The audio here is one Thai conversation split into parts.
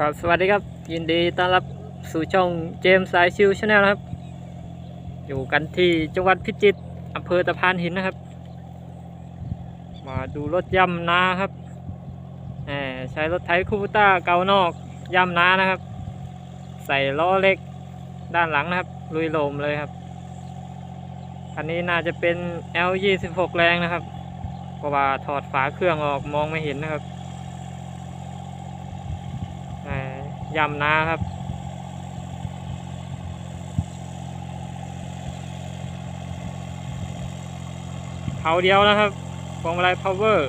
ครับสวัสดีครับ ยินดีต้อนรับสู่ช่องเจมส์สายชิวชาแนลนะครับ อยู่กันที่จังหวัดพิจิตรอำเภอตะพานหินนะครับ มาดูรถย่ำนาครับแหมใช้รถไถคูบูต้าเกานอกย่ำนานะครับ ใส่ล้อเล็กด้านหลังนะครับ ลุยโลมเลยครับอันนี้น่าจะเป็น L26 แรงนะครับเพราะว่าถอดฝาเครื่องออกมองไม่เห็นนะครับ อ่า ยำนาครับ เผาเดียวนะครับพวงมาลัย power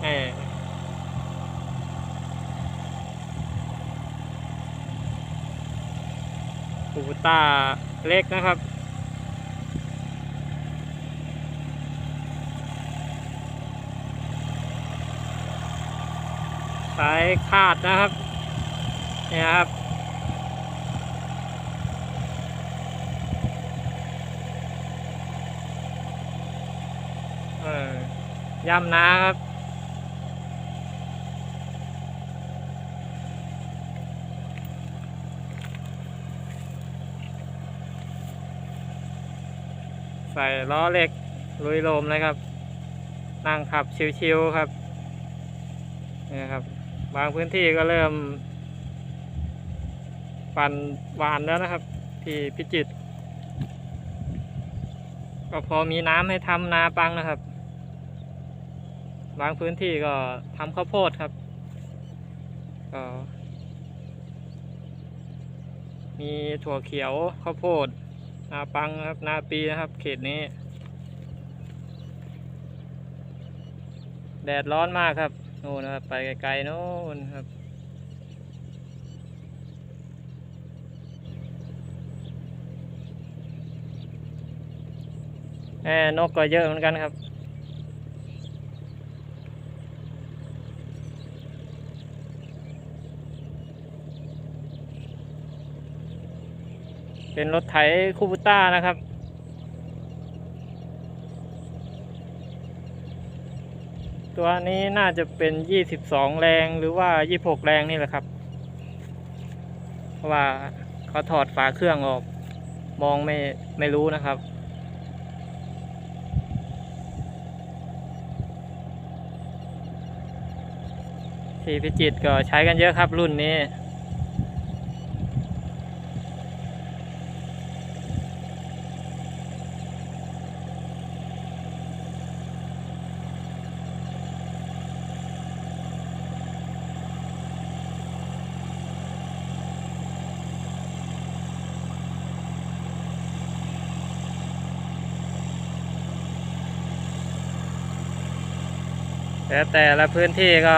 แหมคูบูต้าเล็กนะครับสายขาดนะครับ นี่ยครับย่ำนะครับใส่ล้อเหล็กลุยลมเลยครับ นั่งขับชิวๆครับนี่ครับ บางพื้นที่ก็เริ่ม ปั่นหวานแล้วนะครับ ที่พิจิตก็พอมีน้ำให้ทำนาปังนะครับ บางพื้นที่ก็ทำข้าวโพดครับ ก็มีถั่วเขียวข้าวโพด นาปังครับ นาปีนะครับ เขตนี้ แดดร้อนมากครับ โน่นนะครับ ไปไกลๆโน่นครับ แหมนกก็เยอะเหมือนกันครับ เป็นรถไถคูบูต้านะครับตัวนี้น่าจะเป็น 22 แรงหรือว่า 26 แรงนี่แหละครับ เพราะว่าเขาถอดฝาเครื่องออก มองไม่ไม่รู้นะครับ ที่พิจิตรก็ใช้กันเยอะครับรุ่นนี้ แต่แต่ละพื้นที่ก็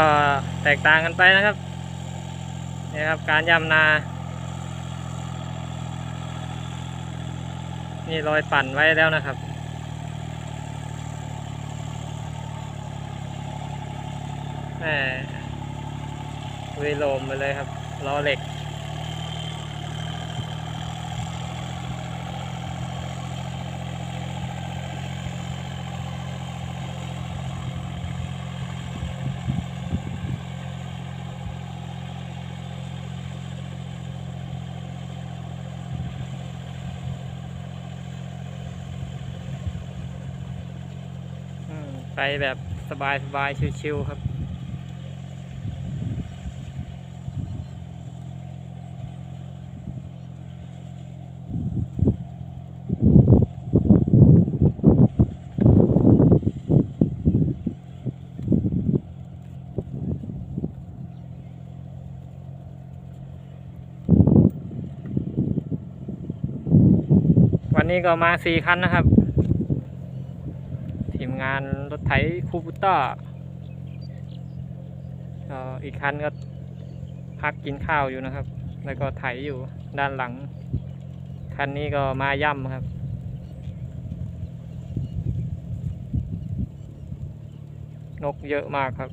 แตกต่างกันไปนะครับนี่ครับการยำนา นี่รอยปั่นไว้แล้วนะครับแหมวีโลมไปเลยครับล้อเหล็ก ไปแบบสบายสบายๆชิวๆครับ วันนี้ก็มาสี่คันนะครับ งานรถไถคูบูต้าก็อีกคันก็พักกินข้าวอยู่นะครับ แล้วก็ไถอยู่ด้านหลัง คันนี้ก็มาย่ำครับนกเยอะมากครับ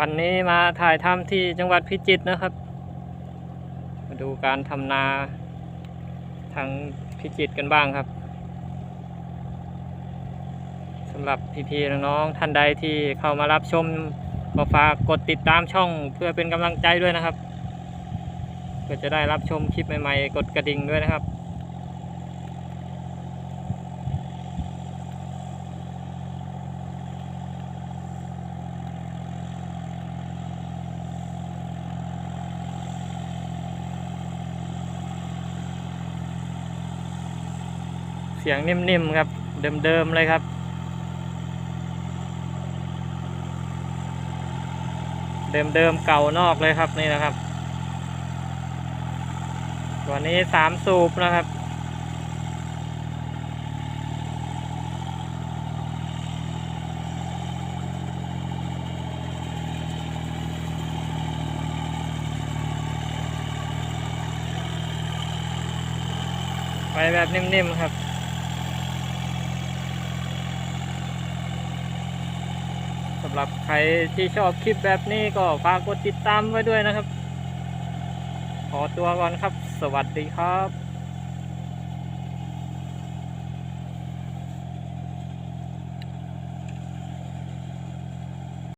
วันนี้มาถ่ายทำที่จังหวัดพิจิตรนะครับ มาดูการทำนาทางพิจิตรกันบ้างครับสำหรับพี่ๆน้องๆท่านใดที่เข้ามารับชมก็ฝากกดติดตามช่องเพื่อเป็นกำลังใจด้วยนะครับเพื่อจะได้รับชมคลิปใหม่ๆ กดกระดิ่งด้วยนะครับ สียงนิ่มๆครับ เดิมๆเลยครับ เดิมๆเก่านอกเลยครับนี่นะครับ ตัวนี้สามสูบนะครับไปแบบนิ่มๆครับ สำ หรับใครที่ชอบคลิปแบบนี้ก็ฝากกดติดตามไว้ด้วยนะครับ ขอตัวก่อนครับ สวัสดีครับ